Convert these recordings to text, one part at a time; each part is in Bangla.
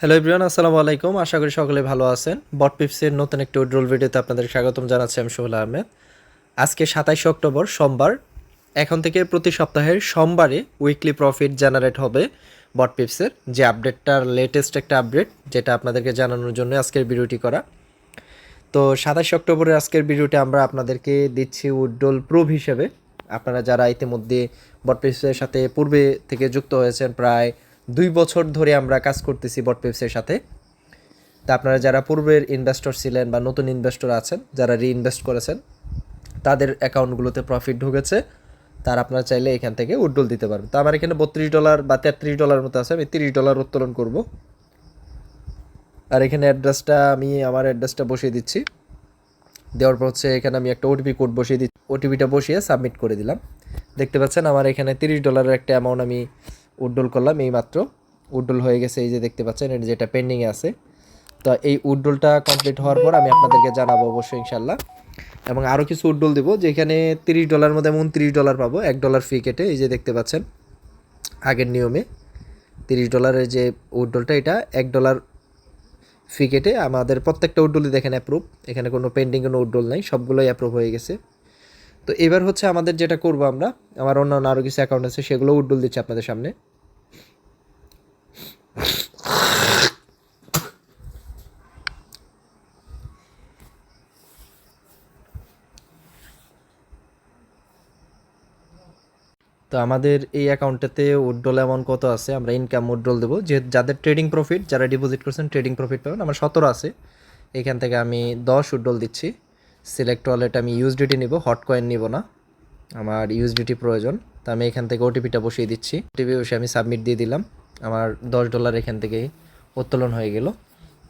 হ্যালো এভরিওয়ান আসসালামু আলাইকুম। আশা করি সকলে ভালো আছেন। বট পিপসের নতুন একটি উড্রোল ভিডিওতে আপনাদের স্বাগতম জানাচ্ছি আমি সোহেল আহমেদ। আজকে সাতাইশে অক্টোবর, সোমবার। এখন থেকে প্রতি সপ্তাহের সোমবারে উইকলি প্রফিট জেনারেট হবে বট পিপসের যে আপডেটটার লেটেস্ট একটা আপডেট যেটা আপনাদেরকে জানানোর জন্য আজকের ভিডিওটি করা। তো সাতাশে অক্টোবরের আজকের ভিডিওতে আমরা আপনাদেরকে দিচ্ছি উড্ডোল প্রুভ হিসেবে। আপনারা যারা ইতিমধ্যে বটপেপসের সাথে পূর্বে থেকে যুক্ত হয়েছেন প্রায় দুই বছর ধরে আমরা কাজ করতেছি বটপেপসের সাথে। তা আপনারা যারা পূর্বের ইনভেস্টর ছিলেন বা নতুন ইনভেস্টর আছেন, যারা রিইনভেস্ট করেছেন, তাদের অ্যাকাউন্টগুলোতে প্রফিট ঢুকেছে। তার আপনারা চাইলে এখান থেকে উড্ডোল দিতে পারবেন। তো আমার এখানে বত্রিশ ডলার বা তেত্রিশ ডলার মতো আছে, আমি তিরিশ ডলার উত্তোলন করব। আর এখানে অ্যাড্রেসটা আমি, আমার অ্যাড্রেসটা বসিয়ে দিচ্ছি। দেওয়ার পর হচ্ছে এখানে আমি একটা ওটিপি কোড বসিয়ে দিচ্ছি। ওটিপিটা বসিয়ে সাবমিট করে দিলাম। দেখতে পাচ্ছেন আমার এখানে তিরিশ ডলারের একটা অ্যামাউন্ট আমি উড্ডোল করলাম এই মাত্র উড্ডোল হয়ে গেছে এই যে দেখতে পাচ্ছেন, এটা যেটা পেন্ডিংয়ে আছে। তো এই উড্ডোলটা কমপ্লিট হওয়ার পর আমি আপনাদেরকে জানাব অবশ্যই ইনশাল্লাহ এবং আরও কিছু উড্ডোল দেবো, যেখানে তিরিশ ডলার মধ্যে এমন উনত্রিশ ডলার পাবো, এক ডলার ফি কেটে, এই যে দেখতে পাচ্ছেন, আগের নিয়মে। তিরিশ ডলারের যে উড্ডোলটা, এটা এক ডলার ফি কেটে আমাদের প্রত্যেকটা উড্ডোলই দেখেন অ্যাপ্রুভ এখানে কোনো পেন্ডিং কোনো উড্ডোল নাই, সবগুলোই অ্যাপ্রুভ হয়ে গেছে। তো এবার হচ্ছে আমাদের যেটা করব আমরা, আমার অন্যান্য আরও কিছু অ্যাকাউন্ট আছে, সেগুলো উড্ডোল দিচ্ছি আপনাদের সামনে। তো আমাদের এই অ্যাকাউন্টেতে উড্ডোল অ্যামাউন্ট কত আছে, আমরা ইনকাম উড্ডোল দেবো। যে যাদের ট্রেডিং প্রফিট যারা ডিপোজিট করছেন ট্রেডিং প্রফিট পাবেন, আমার সতেরো আছে। এখান থেকে আমি দশ উড্ডোল দিচ্ছি। সিলেক্ট ওয়ালেট আমি ইউএসডিটি নিব হট কয়েন নিব না। আমার ইউএসডিটি প্রয়োজন, তো আমি এখান থেকে ওটিপিটা বসিয়ে দিচ্ছি। ওটিপি বসে আমি সাবমিট দিয়ে দিলাম। আমার দশ ডলার এখান থেকে উত্তোলন হয়ে গেল।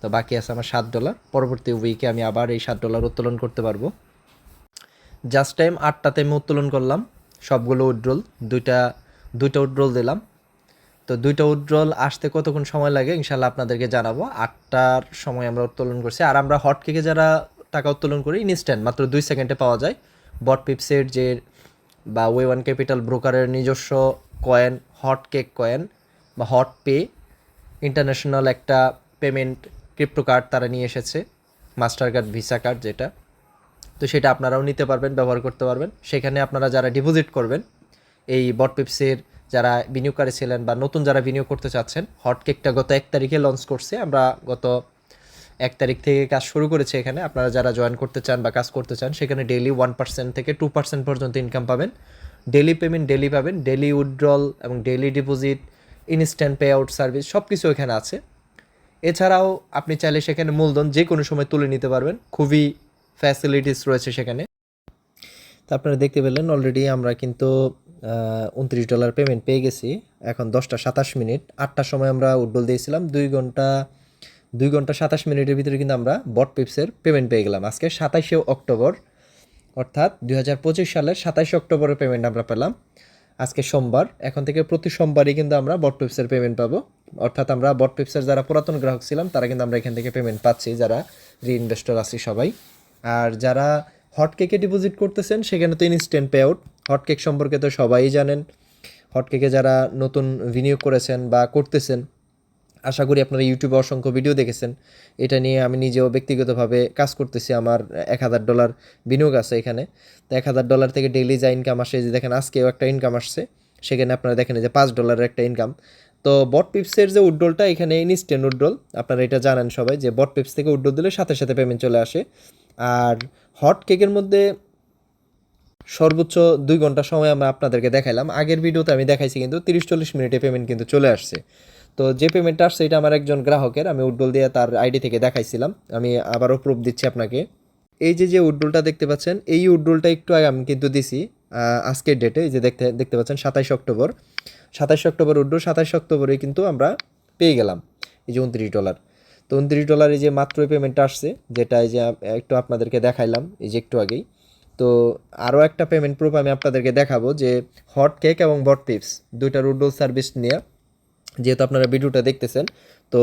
তো বাকি আছে আমার সাত ডলার পরবর্তী উইকে আমি আবার এই সাত ডলার উত্তোলন করতে পারব। জাস্ট টাইম আটটাতে আমি উত্তোলন করলাম। সবগুলো উড্রোল দুইটা দুইটা উড্রোল দিলাম। তো দুইটা উড্রোল আসতে কতক্ষণ সময় লাগে ইনশাল্লাহ আপনাদেরকে জানাব। আটটার সময় আমরা উত্তোলন করছি। আর আমরা হট কেকে যারা টাকা উত্তোলন করি ইনস্ট্যান্ট মাত্র দুই সেকেন্ডে পাওয়া যায়। বট পিপসের যে বা ওয়ে ওয়ান ক্যাপিটাল ব্রোকারের নিজস্ব কয়েন হট কেক কয়েন বা হট পে ইন্টারন্যাশনাল একটা পেমেন্ট ক্রিপ্টো কার্ড তারা নিয়ে এসেছে। মাস্টার কার্ড ভিসা কার্ড যেটা। তো সেটা আপনারাও নিতে পারবেন, ব্যবহার করতে পারবেন। সেখানে আপনারা যারা ডিপোজিট করবেন, এই বটপিপসের যারা বিনিয়োগকারী ছিলেন বা নতুন যারা বিনিয়োগ করতে চাচ্ছেন হটকেকটা গত এক তারিখে লঞ্চ করছে। আমরা গত এক তারিখ থেকে কাজ শুরু করেছে এখানে। আপনারা যারা জয়েন করতে চান বা কাজ করতে চান, সেখানে ডেলি ওয়ান পার্সেন্ট থেকে টু পার্সেন্ট পর্যন্ত ইনকাম পাবেন। ডেলি পেমেন্ট ডেলি পাবেন। ডেলি উইথড্রল এবং daily deposit instant pay out service সব কিছু এখানে আছে। এছাড়াও আপনি চাইলে সেখানে মূলধন যে কোনো সময় তুলে নিতে পারবেন। খুবই ফ্যাসিলিটিস রয়েছে সেখানে। তো আপনারা দেখতে পেলেন অলরেডি আমরা কিন্তু উনত্রিশ ডলার পেমেন্ট পেয়ে গেছি। এখন দশটা সাতাশ মিনিট, আটটার সময় আমরা উড্ডল দিয়েছিলাম। দুই ঘণ্টা দুই ঘণ্টা সাতাশ মিনিটের ভিতরে কিন্তু আমরা বট পিপসের পেমেন্ট পেয়ে গেলাম। আজকে সাতাশে অক্টোবর, অর্থাৎ দুই হাজার পঁচিশ সালের সাতাশে অক্টোবরের পেমেন্ট আমরা পেলাম। আজকে সোমবার, এখন থেকে প্রতি সোমবারই কিন্তু আমরা বট পিপসের পেমেন্ট পাবো। অর্থাৎ আমরা বট পিপসের যারা পুরাতন গ্রাহক ছিলাম, তারা কিন্তু আমরা এখান থেকে পেমেন্ট পাচ্ছি, যারা রিইনভেস্টর আছি সবাই। আর যারা হটকেকে ডিপোজিট করতেছেন, সেখানে তো ইনস্ট্যান্ট পে আউট হটকেক সম্পর্কে তো সবাই জানেন। হটকেকে যারা নতুন বিনিয়োগ করেছেন বা করতেছেন, আশা করি আপনারা ইউটিউবে অসংখ্য ভিডিও দেখেছেন। এটা নিয়ে আমি নিজেও ব্যক্তিগতভাবে কাজ করতেছি। আমার এক হাজার ডলার বিনিয়োগ আছে এখানে। তো এক হাজার ডলার থেকে ডেইলি যা ইনকাম আসে যে দেখেন আজকেও একটা ইনকাম আসছে। সেখানে আপনারা দেখেন যে পাঁচ ডলারের একটা ইনকাম তো বট পিপসের যে উড্ডোলটা এখানে ইনস্ট্যান্ট উড্ডোল আপনারা এটা জানেন সবাই যে বট পিপস থেকে উড্ডোল দিলে সাথে সাথে পেমেন্ট চলে আসে। আর হট কেকের মধ্যে সর্বোচ্চ দুই ঘণ্টা সময় আমরা আপনাদেরকে দেখাইলাম। আগের ভিডিওতে আমি দেখাইছি কিন্তু তিরিশ চল্লিশ মিনিটে পেমেন্ট কিন্তু চলে আসছে। তো যে পেমেন্টটা আসছে, এটা আমার একজন গ্রাহকের, আমি উড্ডোল দিয়ে তার আইডি থেকে দেখাইছিলাম। আমি আবারও প্রুফ দিচ্ছি আপনাকে। এই যে যে উড্ডোলটা দেখতে পাচ্ছেন, এই উড্ডোলটা একটু আগে আমি কিন্তু দিছি আজকের ডেটে যে দেখতে দেখতে পাচ্ছেন, সাতাইশ অক্টোবর। সাতাইশ অক্টোবর উড্ডোল, সাতাইশ অক্টোবরে কিন্তু আমরা পেয়ে গেলাম। এই যে, উনত্রিশ ডলার তো উনত্রিশ ডলারে যে মাত্র পেমেন্টটা আসছে, যেটা এই যে একটু আপনাদেরকে দেখাইলাম, এই যে একটু আগেই। তো আরও একটা পেমেন্ট প্রুফ আমি আপনাদেরকে দেখাবো যে হট কেক এবং বট টিপস দুইটা উড্ডোল সার্ভিস নিয়ে, যেহেতু আপনারা ভিডিওটা দেখতেছেন, তো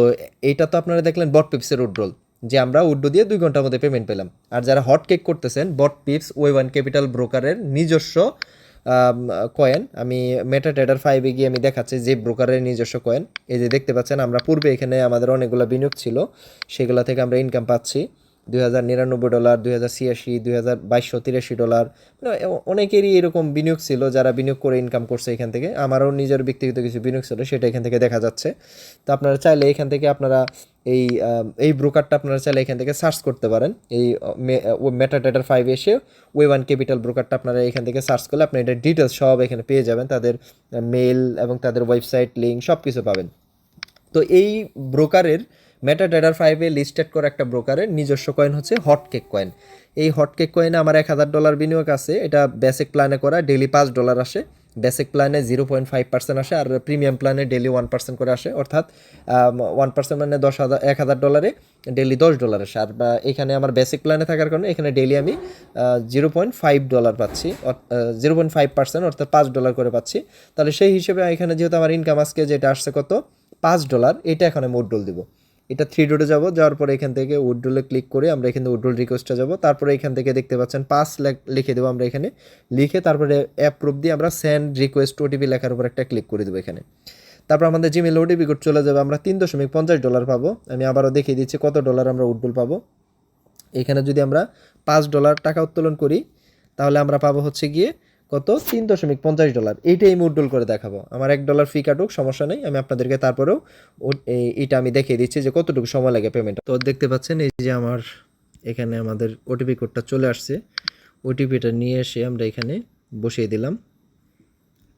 এইটা তো আপনারা দেখলেন বট পিপসের উড্রোল, যে আমরা উড্ডো দিয়ে দুই ঘণ্টার মধ্যে পেমেন্ট পেলাম। আর যারা হট কেক করতেছেন bot pips way one capital ব্রোকারের নিজস্ব কয়েন আমি মেটা ট্রেডার ফাইভে গিয়ে আমি দেখাচ্ছি যে ব্রোকারের নিজস্ব কয়েন এই যে দেখতে পাচ্ছেন, আমরা পূর্বে এখানে আমাদের অনেকগুলো বিনিয়োগ ছিল, সেগুলো থেকে আমরা ইনকাম পাচ্ছি। দুই হাজার নিরানব্বই ডলার, দুই হাজার ছিয়াশি, দুই হাজার বাইশশো ডলার। মানে অনেকেরই এরকম বিনিয়োগ ছিল, যারা বিনিয়োগ করে ইনকাম করছে এখান থেকে। আমারও নিজের ব্যক্তিগত কিছু বিনিয়োগ ছিল, সেটা এখান থেকে দেখা যাচ্ছে। তো আপনারা চাইলে এখান থেকে আপনারা এই এই ব্রোকারটা আপনারা চাইলে এখান থেকে সার্চ করতে পারেন। এই মেটা ডেটার ফাইভ এসে ওয়ে ওয়ান ক্যাপিটাল ব্রোকারটা আপনারা এখান থেকে সার্চ করলে আপনি এটা ডিটেলস সব এখানে পেয়ে যাবেন। তাদের মেল এবং তাদের ওয়েবসাইট লিঙ্ক সব কিছু পাবেন। তো এই ব্রোকারের মেটা ট্রেডার ফাইভে লিস্টেড করা একটা ব্রোকারের নিজস্ব কয়েন হচ্ছে হট কেক কয়েন এই হট কেক কয়েনে আমার এক হাজার ডলার বিনিয়োগ আছে, এটা বেসিক প্ল্যানে করা ডেলি পাঁচ ডলার আসে। বেসিক প্ল্যানে জিরো পয়েন্ট ফাইভ পার্সেন্ট আসে, আর প্রিমিয়াম প্ল্যানে ডেলি ওয়ান পার্সেন্ট করে আসে, অর্থাৎ ওয়ান পার্সেন্ট মানে দশ হাজার, এক হাজার ডলারে ডেলি দশ ডলার আসে। আর এখানে আমার বেসিক প্ল্যানে থাকার কারণে এখানে ডেলি আমি জিরো পয়েন্ট ফাইভ ডলার পাচ্ছি জিরো পয়েন্ট ফাইভ পার্সেন্ট অর্থাৎ পাঁচ ডলার করে পাচ্ছি। তাহলে সেই হিসেবে এখানে যেহেতু আমার ইনকাম আজকে যেটা আসছে কত? পাঁচ ডলার এটা এখন আমি উড্ডল দিব। এটা থ্রি ডোটে যাব, যাওয়ার পরে এখান থেকে উড্ডলে ক্লিক করে আমরা এখানে উড্ডল রিকোয়েস্টে যাব। তারপরে এখান থেকে দেখতে পাচ্ছেন পাঁচ লিখে দেবো আমরা এখানে। লিখে তারপরে অ্যাপ্রুভ দিয়ে আমরা সেন্ড রিকোয়েস্ট ওটিপি লেখার উপর একটা ক্লিক করে দেবো এখানে। তারপর আমাদের জিমেল ওটিপি কোড চলে যাবে, আমরা তিন দশমিক পঞ্চাশ ডলার পাবো। আমি আবারও দেখিয়ে দিচ্ছি কত ডলার আমরা উড্ডল পাবো। এখানে যদি আমরা পাঁচ ডলার টাকা উত্তোলন করি, তাহলে আমরা পাবো হচ্ছে গিয়ে কত? তিন দশমিক পঞ্চাশ ডলার। এইটাই আমি উড্ডল করে দেখাবো। আমার এক ডলার ফি কাটুক, সমস্যা নেই। আমি আপনাদেরকে তারপরেও এটা আমি দেখিয়ে দিচ্ছি যে কতটুকু সময় লাগে পেমেন্ট তো দেখতে পাচ্ছেন, এই যে আমার এখানে আমাদের ওটিপি কোডটা চলে আসছে। ওটিপিটা নিয়ে এসে আমরা এখানে বসিয়ে দিলাম।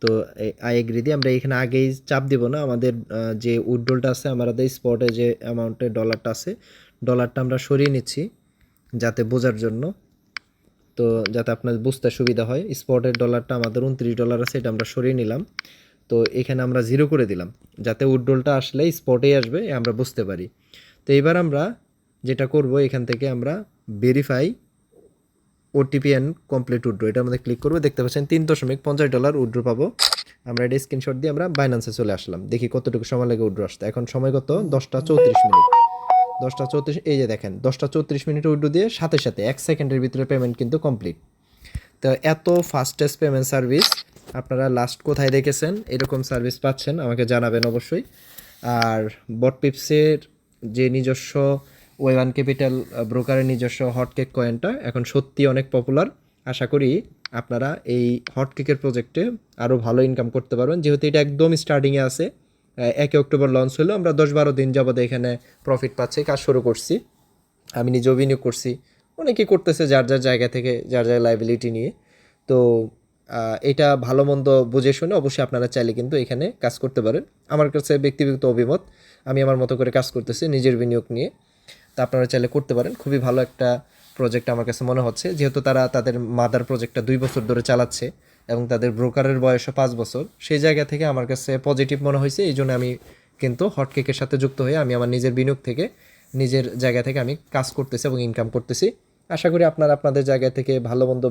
তো আই এগ্রি দিয়ে আমরা এখানে আগেই চাপ দিব না। আমাদের যে উইড্রোলটা আছে আমাদের স্পটে যে অ্যামাউন্টের ডলারটা আছে ডলারটা আমরা সরিয়ে নিচ্ছি যাতে বোঝার জন্য। তো যাতে আপনার বুঝতে সুবিধা হয়, স্পটের ডলারটা আমাদের উনত্রিশ ডলার আছে, এটা আমরা সরিয়ে নিলাম। তো এখানে আমরা জিরো করে দিলাম, যাতে উড্ডোলটা আসলে স্পটেই আসবে আমরা বুঝতে পারি। তো এবার আমরা যেটা করব, এখান থেকে আমরা verify OTP and complete withdraw এটা আমাদের ক্লিক করব, দেখতে পাচ্ছেন তিন দশমিক পঞ্চাশ ডলার উড্রো পাবো। আমরা এটা স্ক্রিনশট দিয়ে আমরা বাইন্যান্সে চলে আসলাম, দেখি কতটুকু সময় লাগে উড্রো আসতে। এখন সময় কত? দশটা চৌত্রিশ মিনিট। দশটা চৌত্রিশ, এই যে দেখেন, দশটা চৌত্রিশ মিনিট উড্রো দিয়ে সাথে সাথে এক সেকেন্ডের ভিতরে পেমেন্ট কিন্তু কমপ্লিট তো এত ফাস্টেস্ট পেমেন্ট সার্ভিস আপনারা লাস্ট কোথায় দেখেছেন? এরকম সার্ভিস পাচ্ছেন, আমাকে জানাবেন অবশ্যই। আর বটপিপসের যে নিজস্ব ওয়ান ক্যাপিটাল ব্রোকারের নিজস্ব হটকেক কয়েনটা এখন সত্যি অনেক পপুলার আশা করি আপনারা এই হটকেকের প্রজেক্টে আরও ভালো ইনকাম করতে পারবেন। যেহেতু এটা একদম স্টার্টিংয়ে আছে একে অক্টোবর লঞ্চ হলো। আমরা দশ বারো দিন যাবত এখানে প্রফিট পাচ্ছি কাজ শুরু করছি। আমি নিজেও বিনিয়োগ করছি। অনেকেই করতেছে যার যার জায়গা থেকে, যার যার লাইবিলিটি নিয়ে। তো এটা ভালো মন্দ বুঝে শুনে অবশ্যই আপনারা চাইলে কিন্তু এখানে কাজ করতে পারেন। আমার কাছে ব্যক্তিগত অভিমত, আমি আমার মতো করে কাজ করতেছি নিজের বিনিয়োগ নিয়ে। তা আপনারা চাইলে করতে পারেন। খুবই ভালো একটা প্রজেক্ট আমার কাছে মনে হচ্ছে। যেহেতু তারা তাদের মাদার প্রজেক্টটা দুই বছর ধরে চালাচ্ছে। এবং তাদের ব্রোকারের বয়সও পাঁচ বছর, সেই জায়গা থেকে আমার কাছে পজিটিভ মনে হয়েছে, এই জন্য আমি কিন্তু হটকেকের সাথে যুক্ত হয়ে আমি আমার নিজের বিনিয়োগ থেকে, নিজের জায়গা থেকে আমি কাজ করতেছি এবং ইনকাম করতেছি। আশা করি আপনারা আপনাদের জায়গা থেকে ভালো মন্দ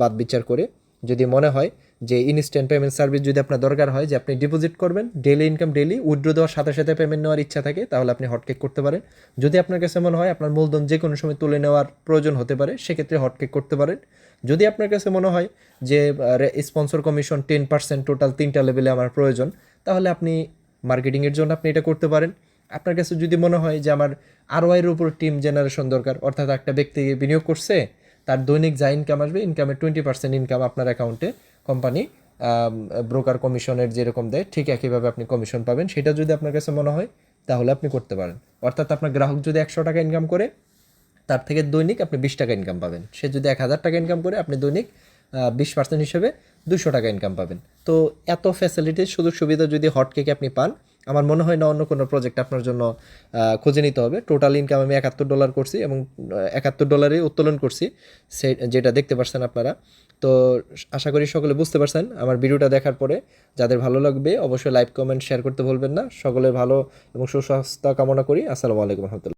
বাদ বিচার করে, যদি মনে হয় যে ইনস্ট্যান্ট পেমেন্ট সার্ভিস যদি আপনার দরকার হয়, যে আপনি ডিপোজিট করবেন ডেলি ইনকাম ডেলি উইড্রো দেওয়ার সাথে সাথে পেমেন্ট নেওয়ার ইচ্ছা থাকে, তাহলে আপনি হটকেক করতে পারেন। যদি আপনার কাছে মনে হয় আপনার মূলধন যে কোনো সময় তুলে নেওয়ার প্রয়োজন হতে পারে, সেক্ষেত্রে হটকেক করতে পারেন। যদি আপনার কাছে মনে হয় যে sponsor commission ten percent total তিনটা লেভেলে আমার প্রয়োজন, তাহলে আপনি মার্কেটিংয়ের জন্য আপনি এটা করতে পারেন। আপনার কাছে যদি মনে হয় যে, আমার আরও এর উপর টিম জেনারেশন দরকার, অর্থাৎ একটা ব্যক্তি বিনিয়োগ করছে, তার দৈনিক যা ইনকাম আসবে ইনকামের টোয়েন্টি পার্সেন্ট ইনকাম আপনার অ্যাকাউন্টে কোম্পানি ব্রোকার কমিশনের যেরকম দেয়, ঠিক একইভাবে আপনি কমিশন পাবেন। সেটা যদি আপনার কাছে মনে হয়, তাহলে আপনি করতে পারেন। অর্থাৎ আপনার গ্রাহক যদি একশো টাকা ইনকাম করে তার থেকে দৈনিক আপনি বিশ টাকা ইনকাম পাবেন। সে যদি এক হাজার টাকা ইনকাম করে, আপনি দৈনিক বিশ পার্সেন্ট হিসেবে দুশো টাকা ইনকাম পাবেন। তো এত ফ্যাসিলিটি সুযোগ সুবিধা যদি হটকেকে আপনি পান, আমার মনে হয় না অন্য কোনো প্রজেক্ট আপনার জন্য খুঁজে নিতে হবে। টোটাল ইনকাম আমি একাত্তর ডলার করছি এবং একাত্তর ডলারে উত্তোলন করছি। সে, যেটা দেখতে পাচ্ছেন আপনারা। তো আশা করি সকলে বুঝতে পারছেন। আমার ভিডিওটা দেখার পরে যাদের ভালো লাগবে, অবশ্যই লাইক কমেন্ট শেয়ার করতে ভুলবেন না। সকলে ভালো এবং সুস্বাস্থ্য কামনা করি। আসসালামু আলাইকুম রহমতুল্লাহ।